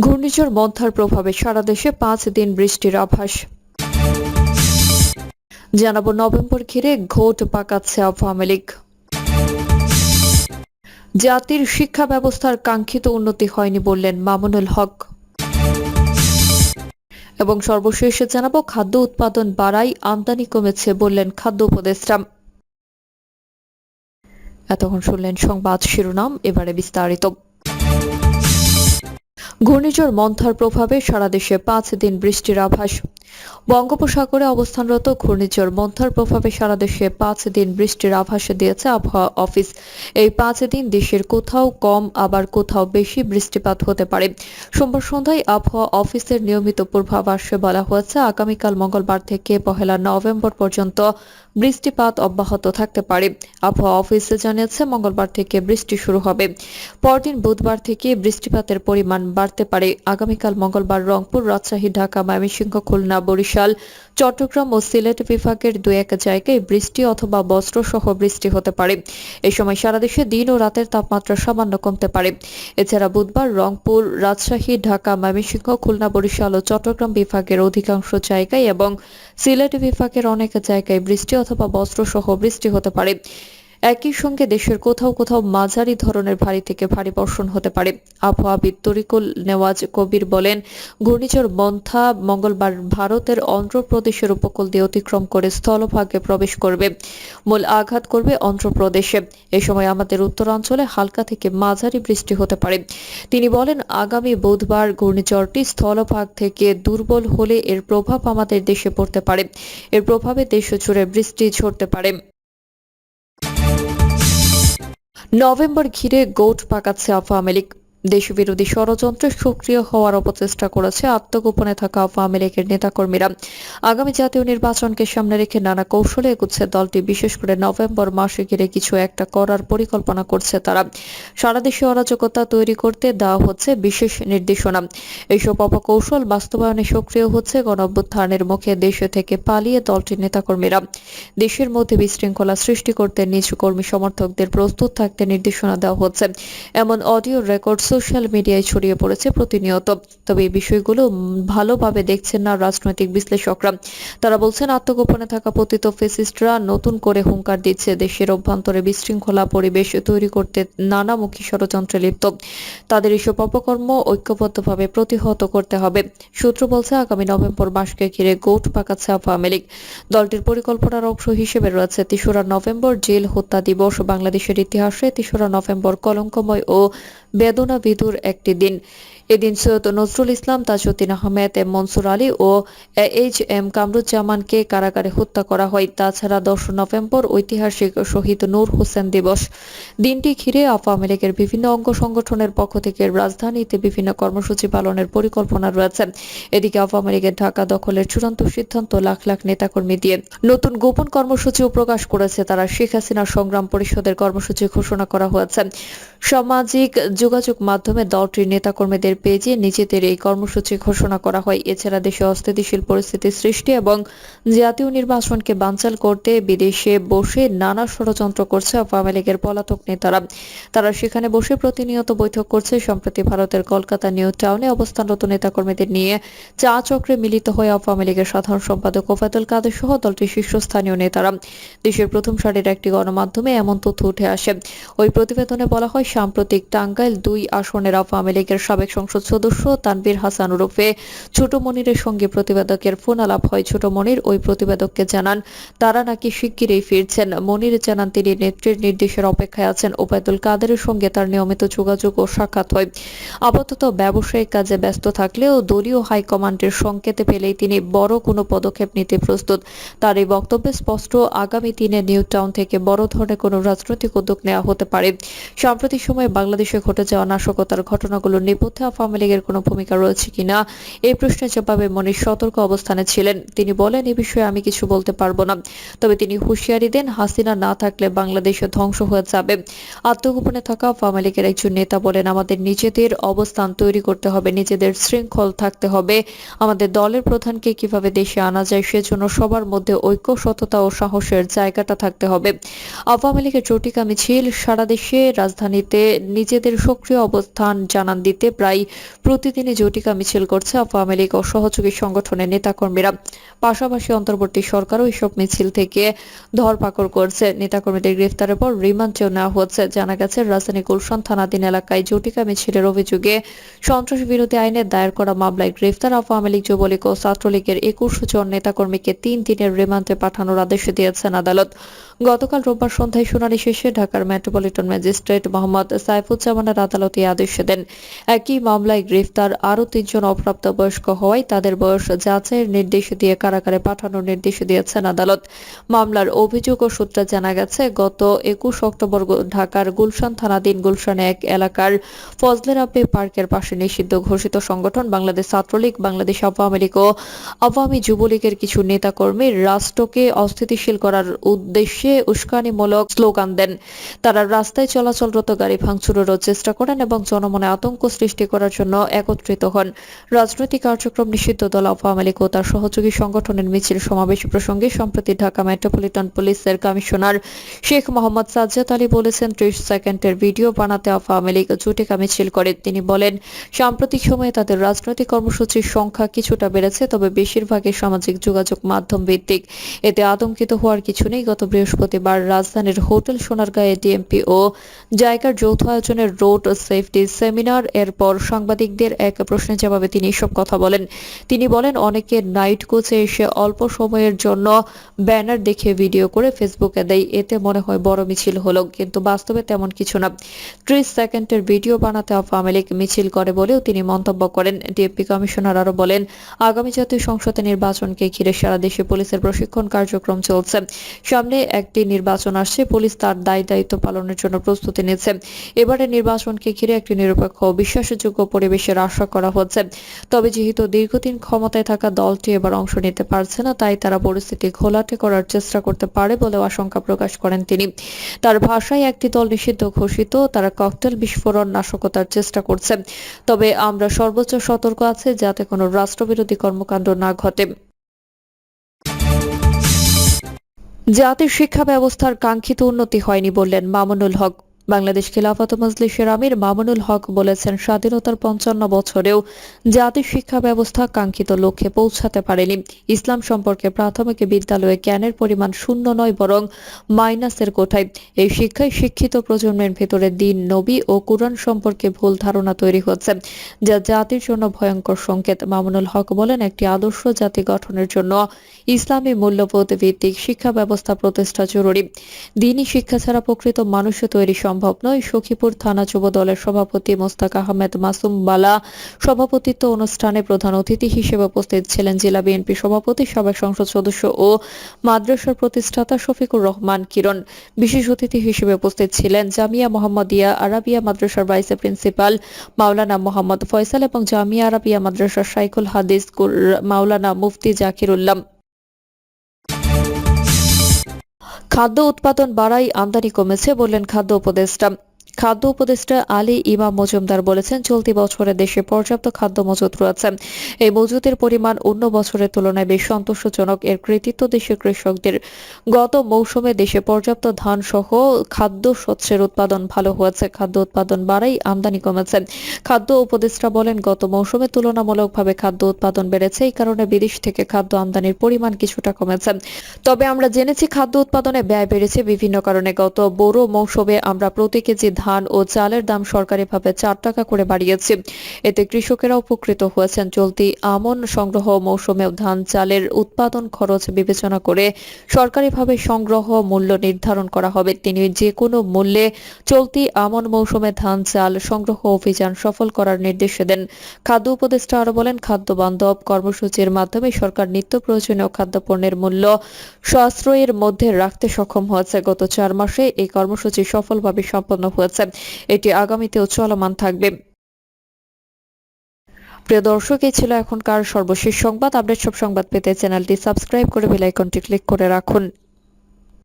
ঘূর্ণিঝড় মন্থার প্রভাবে সারা দেশে পাঁচ দিন বৃষ্টির আভাস। জানাব নভেম্বর ঘিরে ঘোট পাকাচ্ছে আওয়ামী লীগ। জাতির শিক্ষা ব্যবস্থার কাঙ্ক্ষিত উন্নতি হয়নি বললেন মামুনুল হক। এবং সর্বশেষে জানাব খাদ্য উৎপাদন বাড়াই আমদানি কমেছে বললেন খাদ্য উপদেষ্টা। এতক্ষণ শুনলেন সংবাদ শিরোনাম, এবারে বিস্তারিত। ঘূর্ণিঝড় মন্থার প্রভাবে সারা দেশে পাঁচ দিন বৃষ্টির আভাস। বঙ্গোপসাগরে অবস্থানরত ঘূর্ণিঝড় মন্থার প্রভাবে সারা দেশে পাঁচ দিন বৃষ্টির আভাস দিয়েছে আবহাওয়া অফিস। এই পাঁচ দিন দেশের কোথাও কম, আবার কোথাও বেশি বৃষ্টিপাত হতে পারে। সোমবার সন্ধ্যায় আবহাওয়া অফিসের নিয়মিত পূর্বাভাসে বলা হয়েছে, আগামীকাল মঙ্গলবার থেকে পহেলা নভেম্বর পর্যন্ত বৃষ্টিপাত অব্যাহত থাকতে পারে। আবহাওয়া অফিসে জানিয়েছে, মঙ্গলবার থেকে বৃষ্টি শুরু হবে। পরদিন বুধবার থেকে বৃষ্টিপাতের পরিমাণ বাড়তে পারে। আগামীকাল মঙ্গলবার রংপুর, রাজশাহী, ঢাকা, ময়মনসিংহ, খুলনা, বরিশাল, চট্টগ্রাম ও সিলেট বিভাগের দু এক জায়গায় বৃষ্টি অথবা বজ্রসহ বৃষ্টি হতে পারে। এই সময় সারা দেশে দিন ও রাতের তাপমাত্রা সামান্য কমতে পারে। এছাড়া বুধবার রংপুর, রাজশাহী, ঢাকা, ময়মনসিংহ, খুলনা, বরিশাল ও চট্টগ্রাম বিভাগের অধিকাংশ জায়গায় এবং সিলেট বিভাগের অনেক জায়গায় বৃষ্টি অথবা বজ্রসহ বৃষ্টি হতে পারে। একই সঙ্গে দেশের কোথাও কোথাও মাঝারি ধরনের ভারী থেকে ভারী বর্ষণ হতে পারে। আবহাওয়াবিদ তরিকুল নেওয়াজ কবির বলেন, ঘূর্ণিঝড় মন্থা মঙ্গলবার ভারতের অন্ধ্রপ্রদেশের উপকূল দিয়ে অতিক্রম করে স্থলভাগে প্রবেশ করবে। মূল আঘাত করবে অন্ধ্রপ্রদেশে। এ সময় আমাদের উত্তরাঞ্চলে হালকা থেকে মাঝারি বৃষ্টি হতে পারে। তিনি বলেন, আগামী বুধবার ঘূর্ণিঝড়টি স্থলভাগ থেকে দুর্বল হলে এর প্রভাব আমাদের দেশে পড়তে পারে। এর প্রভাবে দেশ জুড়ে বৃষ্টি ঝরতে পারে। নভেম্বর ঘিরে গোট পাকাচ্ছে আওয়ামী লীগ। দেশবিরোধী ষড়যন্ত্রে সক্রিয় হওয়ার অপচেষ্টা করেছে আত্মগোপনে থাকা আওয়ামী লীগের নেতাকর্মীরা। আগামী জাতীয় নির্বাচনকে সামনে রেখে নানা কৌশলে এগুচ্ছে দলটি, বিশেষ করে নভেম্বর মাসে ঘিরে কিছু একটা করার পরিকল্পনা করছে তারা। সারা দেশে অরাজকতা তৈরি করতে দেওয়া হচ্ছে বিশেষ নির্দেশনা। এইসব অপকৌশল বাস্তবায়নে সক্রিয় হচ্ছে গণঅভ্যুত্থানের মুখে দেশ থেকে পালিয়ে দলটির নেতাকর্মীরা। দেশের মধ্যে বিশৃঙ্খলা সৃষ্টি করতে নিজ কর্মী সমর্থকদের প্রস্তুত থাকতে নির্দেশনা দেওয়া হচ্ছে। এমন অডিও রেকর্ড সোশ্যাল মিডিয়ায় ছড়িয়ে পড়েছে প্রতিনিয়ত। তবে এই বিষয়গুলো ভালোভাবে দেখছেন না রাজনৈতিক বিশ্লেষকরা। তারা বলছেন, আত্মগোপনে থাকা পতিত ফেসিস্টরা নতুন করে হুঙ্কার দিচ্ছে দেশের অভ্যন্তরে বিশৃঙ্খলা পরিবেশ তৈরি করতে নানামুখী ষড়যন্ত্রে লিপ্ত। তাদের এসব অপকর্ম ঐক্যবদ্ধভাবে প্রতিহত করতে হবে। সূত্র বলছে, আগামী নভেম্বর মাসকে ঘিরে গোট পাকাচ্ছে আওয়ামী লীগ। দলটির পরিকল্পনার অংশ হিসেবে রয়েছে তেসরা নভেম্বর জেল হত্যা দিবস। বাংলাদেশের ইতিহাসে তেসরা নভেম্বর কলঙ্কময় ও বেদনা বিধুর একটি দিন। এদিন সৈয়দ নজরুল ইসলাম, তাজউদ্দিন আহমেদ, এম মনসুর আলী ও এইচ এম কামরুজ্জামানকে কারাগারে হত্যা করা হয়। তাছাড়া দশ নভেম্বর ঐতিহাসিক শহীদ নূর হোসেন দিবস। দিনটি ঘিরে আওয়ামী লীগের বিভিন্ন অঙ্গ সংগঠনের পক্ষ থেকে রাজধানীতে বিভিন্ন কর্মসূচি পালনের পরিকল্পনা রয়েছে। এদিকে আওয়ামী লীগের ঢাকা দখলের চূড়ান্ত সিদ্ধান্ত লাখ লাখ নেতাকর্মী দিয়ে। নতুন গোপন কর্মসূচিও প্রকাশ করেছে তারা। শেখ হাসিনা সংগ্রাম পরিষদের কর্মসূচি ঘোষণা করা হয়েছে। সামাজিক যোগাযোগ মাধ্যমে দলটির নেতাকর্মীদের পেজে নিজেদের এই কর্মসূচি ঘোষণা করা হয়। এছাড়া দেশে অস্থিতিশীল পরিস্থিতি সৃষ্টি এবং জাতীয় নির্বাচনকে বানচাল করতে বিদেশে বসে নানা ষড়যন্ত্র করছে আওয়ামী লীগের পলাতক নেতারা। তারা সেখানে বসে প্রতিনিয়ত বৈঠক করছে। সম্প্রতি ভারতের কলকাতা নিউ টাউনে অবস্থানরত নেতাকর্মীদের নিয়ে চা চক্রে মিলিত হয়ে আওয়ামী লীগের সাধারণ সম্পাদক ওফায়দুল কাদের সহ দলটির শীর্ষস্থানীয় নেতারা। দেশের প্রথম সারির একটি গণমাধ্যমে এমন তথ্য উঠে আসে। ওই প্রতিবেদনে বলা হয়, সাম্প্রতিক টাঙ্গাইল দুই আসনের আওয়ামী লীগের সাবেক সংসদ সদস্য তানবীর হাসান ওরফে ছোট মনিরের সঙ্গে প্রতিবেদকের ফোন আলাপ হয়। ছোট মনির ওই প্রতিবেদককে জানান, তারা নাকি শিগগিরই ফিরছেন। মনির জানান, তিনি নেত্রীর নির্দেশের অপেক্ষায় আছেন। ওবায়দুল কাদেরের সঙ্গে তার নিয়মিত যোগাযোগ ও সাক্ষাৎ হয়। আপাতত ব্যবসায়িক কাজে ব্যস্ত থাকলেও দলীয় হাইকমান্ডের সংকেতে পেলেই তিনি বড় কোনো পদক্ষেপ নিতে প্রস্তুত। তার এই বক্তব্যে স্পষ্ট, আগামী দিনে নিউ টাউন থেকে বড় ধরনের কোনো রাজনৈতিক উদ্যোগ নেওয়া হতে পারে। সাম্প্রতিক সময়ে বাংলাদেশে ঘটে যাওয়া নাশকতার ঘটনাগুলোর নেপথ্যে আওয়ামী লীগের কোনো ভূমিকা রয়েছে কিনা এই প্রশ্নের জবাবে মনির সতর্ক অবস্থানে ছিলেন। তিনি বলেন, এ বিষয়ে আমি কিছু বলতে পারব না। তবে তিনি হুঁশিয়ারি দেন, হাসিনা না থাকলে বাংলাদেশ ধ্বংস হয়ে যাবে। আত্মগোপনে থাকা আওয়ামী লীগের একজন নেতা বলেন, আমাদের নিজেদের অবস্থান তৈরি করতে হবে, নিজেদের শৃঙ্খল থাকতে হবে। আমাদের দলের প্রধানকে কীভাবে দেশে আনা যায় সেজন্য সবার মধ্যে ঐক্য, সততা ও সাহসের জায়গাটা থাকতে হবে। আওয়ামী লীগের চটিকা মিছিল সারা দেশে, রাজধানীতে নিজেদের সক্রিয় অবস্থান জানান দিতে প্রায় প্রতিদিনই জটিকা মিছিল করছে আওয়ামী লীগ ও সহযোগী সংগঠনের নেতাকর্মীরা। পাশাপাশি অন্তর্বর্তী সরকারও এসব মিছিল থেকে ধরপাকড় করছে। নেতাকর্মীদের গ্রেফতারের পর রিমান্ডেও নেওয়া হচ্ছে। জানা গেছে, রাজধানী গুলশান থানাধীন এলাকায় জটিকা মিছিলের অভিযোগে সন্ত্রাস বিরোধী আইনে দায়ের করা মামলায় গ্রেফতার আওয়ামী লীগ যুবলীগ ও ছাত্রলীগের একুশ জন নেতাকর্মীকে তিন দিনের রিমান্ডে পাঠানোর আদেশ দিয়েছেন আদালত। গতকাল রোববার সন্ধ্যায় শুনানি শেষে ঢাকার মেট্রোপলিটন ম্যাজিস্ট্রেট মোহাম্মদ সাইফুজ্জামানের আদালতে আদেশ দেন। একই মামলায় গ্রেফতার আরও তিনজন অপ্রাপ্তবয়স্ক হওয়ায় তাদের বয়স যাচাইয়ের নির্দেশ দিয়ে কারাগারে পাঠানোর নির্দেশ দিয়েছেন আদালত। মামলার অভিযোগ ও সূত্রে জানা গেছে, গত একুশ অক্টোবর ঢাকার গুলশান থানাধীন গুলশান এক এলাকার ফজলে রাব্বি পার্কের পাশে নিষিদ্ধ ঘোষিত সংগঠন বাংলাদেশ ছাত্রলীগ, বাংলাদেশ আওয়ামী লীগ ও আওয়ামী যুবলীগের কিছু নেতাকর্মী রাষ্ট্রকে অস্থিতিশীল করার উদ্দেশ্যে উস্কানিমূলক স্লোগান দেন। তারা রাস্তায় চলাচলরত গাড়ি ভাঙচুরেরও চেষ্টা করেন এবং জনমনে আতঙ্ক সৃষ্টি করার জন্য একত্রিত হন। রাজনৈতিক কার্যক্রম নিষিদ্ধ দল আওয়ামী লীগ ও তার সহযোগী সংগঠনের মিছিল সমাবেশ প্রসঙ্গে সম্প্রতি ঢাকা মেট্রোপলিটন পুলিশের কমিশনার শেখ মোহাম্মদ সাজ্জাদ আলী বলেছেন, ত্রিশ সেকেন্ডের ভিডিও বানাতে আওয়ামী লীগ জুটিকা মিছিল করে। তিনি বলেন, সাম্প্রতিক সময়ে তাদের রাজনৈতিক কর্মসূচির সংখ্যা কিছুটা বেড়েছে, তবে বেশিরভাগই সামাজিক যোগাযোগ মাধ্যম ভিত্তিক। এতে আতঙ্কিত হওয়ার কিছু নেই। গত বৃহস্পতিবার রাজধানীর হোটেল সোনারগাঁয়ে ডিএমপি ও জায়গার যৌথ আয়োজনের রোড সেফটি সেমিনার। এরপর সাংবাদিকদের এক প্রশ্নের জবাবে তিনি এসব কথা বলেন। তিনি বলেন, অনেকে নাইট কোচে এসে অল্প সময়ের জন্য ব্যানার দেখে ভিডিও করে ফেসবুকে দেয়। এতে মনে হয় বড় মিছিল হলো, কিন্তু বাস্তবে তেমন কিছু না। ত্রিশ সেকেন্ডের ভিডিও বানাতে আওয়ামী লীগ মিছিল করে বলেও তিনি মন্তব্য করেন। ডিএমপি কমিশনার আরও বলেন, আগামী জাতীয় সংসদে নির্বাচনকে ঘিরে সারা দেশে পুলিশের প্রশিক্ষণ কার্যক্রম চলছে। সামনে একটি নির্বাচন আসছে, পুলিশ তার দায় দায়িত্ব পালনের জন্য প্রস্তুতি নিচ্ছে। এবারে নির্বাচনকে ঘিরে একটি নিরপেক্ষ বিশ্বাসযোগ্য পরিবেশের আশা করা হচ্ছে। তবে যেহেতু দীর্ঘদিন ক্ষমতায় থাকা দলটি এবার অংশ নিতে পারছে না, তাই তারা পরিস্থিতি ঘোলাটে করার চেষ্টা করতে পারে বলেও আশঙ্কা প্রকাশ করেন তিনি। তার ভাষায় একটি দল নিষিদ্ধ ঘোষিত, তারা ককটেল বিস্ফোরণ নাশকতার চেষ্টা করছে। তবে আমরা সর্বোচ্চ সতর্ক আছে যাতে কোনো রাষ্ট্রবিরোধী কর্মকাণ্ড না ঘটে। জাতির শিক্ষা ব্যবস্থার কাঙ্ক্ষিত উন্নতি হয়নি বললেন মামুনুল হক। বাংলাদেশ খেলাফত মজলিসের আমির মামুনুল হক বলেছেন, স্বাধীনতার পঞ্চান্ন বছরেও জাতির শিক্ষা ব্যবস্থা কাঙ্ক্ষিত লক্ষ্যে পৌঁছাতে পারেনি। ইসলাম সম্পর্কে প্রাথমিক বিদ্যালয়ে জ্ঞানের পরিমাণ শূন্য নয়, বরং মাইনাসের কোঠায়। এই শিক্ষায় শিক্ষিত প্রজন্মের ভেতরে দিন, নবী ও কুরআন সম্পর্কে ভুল ধারণা তৈরি হচ্ছে, যা জাতির জন্য ভয়ঙ্কর সংকেত। মামুনুল হক বলেন, একটি আদর্শ জাতি গঠনের জন্য ইসলামী মূল্যবোধ ভিত্তিক শিক্ষা ব্যবস্থা প্রতিষ্ঠা জরুরি। দিনই শিক্ষা ছাড়া প্রকৃত মানুষ তৈরি সম্ভব নয়। সখীপুর থানা যুব দলের সভাপতি মোস্তাক আহমেদ মাসুম বালা সভাপতিত্ব অনুষ্ঠানে প্রধান অতিথি হিসেবে উপস্থিত ছিলেন জেলা বিএনপি সভাপতি সাবেক সংসদ সদস্য ও মাদ্রাসার প্রতিষ্ঠাতা শফিকুর রহমান কিরণ। বিশেষ অতিথি হিসেবে উপস্থিত ছিলেন জামিয়া মোহাম্মদিয়া আরাবিয়া মাদ্রাসার ভাইস প্রিন্সিপাল মাওলানা মোহাম্মদ ফয়সাল এবং জামিয়া আরাবিয়া মাদ্রাসার শাইখুল হাদিস মাওলানা মুফতি জাকির খাদ্য উৎপাদন বাড়াই আমদানি কমেছে বললেন খাদ্য উপদেষ্টা। খাদ্য উপদেষ্টা আলী ইমাম মজুমদার বলেছেন, চলতি বছরে দেশে পর্যাপ্ত খাদ্য মজুত রয়েছে। এই মজুতের পরিমাণ অন্য বছরের তুলনায় বেশ সন্তোষজনক। এর কৃতিত্ব দেশের কৃষকদের। গত মৌসুমে দেশে পর্যাপ্ত ধান সহ খাদ্য শস্যের উৎপাদন ভালো হয়েছে। খাদ্য উৎপাদন বাড়াই আমদানি কমেছে। খাদ্য উপদেষ্টা বলেন, গত মৌসুমে তুলনামূলকভাবে খাদ্য উৎপাদন বেড়েছে। এই কারণে বিদেশ থেকে খাদ্য আমদানির পরিমাণ কিছুটা কমেছে। তবে আমরা জেনেছি, খাদ্য উৎপাদনে ব্যয় বেড়েছে বিভিন্ন কারণে। গত বোরো মৌসুমে আমরা প্রতি কেজি ধান ও চালের দাম সরকারিভাবে চার টাকা করে বাড়িয়েছে। এতে কৃষকেরা উপকৃত হয়েছেন। চলতি আমন সংগ্রহ মৌসুমেও ধান, চালের উৎপাদন খরচ বিবেচনা করে সরকারিভাবে সংগ্রহ মূল্য নির্ধারণ করা হবে। তিনি যে কোনো মূল্যে চলতি আমন মৌসুমে ধান, চাল সংগ্রহ অভিযান সফল করার নির্দেশ দেন। খাদ্য উপদেষ্টা আরও বলেন, খাদ্য বান্ধব কর্মসূচির মাধ্যমে সরকার নিত্য প্রয়োজনীয় খাদ্যপণ্যের মূল্য সাশ্রয়ের মধ্যে রাখতে সক্ষম হয়েছে। গত চার মাসে এই কর্মসূচি সফলভাবে সম্পন্ন হয়েছে। এটি আগামীতেও চলমান থাকবে। প্রিয় দর্শক, এই ছিল এখনকার সর্বশেষ সংবাদ। আপডেট সব সংবাদ পেতে চ্যানেলটি সাবস্ক্রাইব করে বেলাইকনটি ক্লিক করে রাখুন।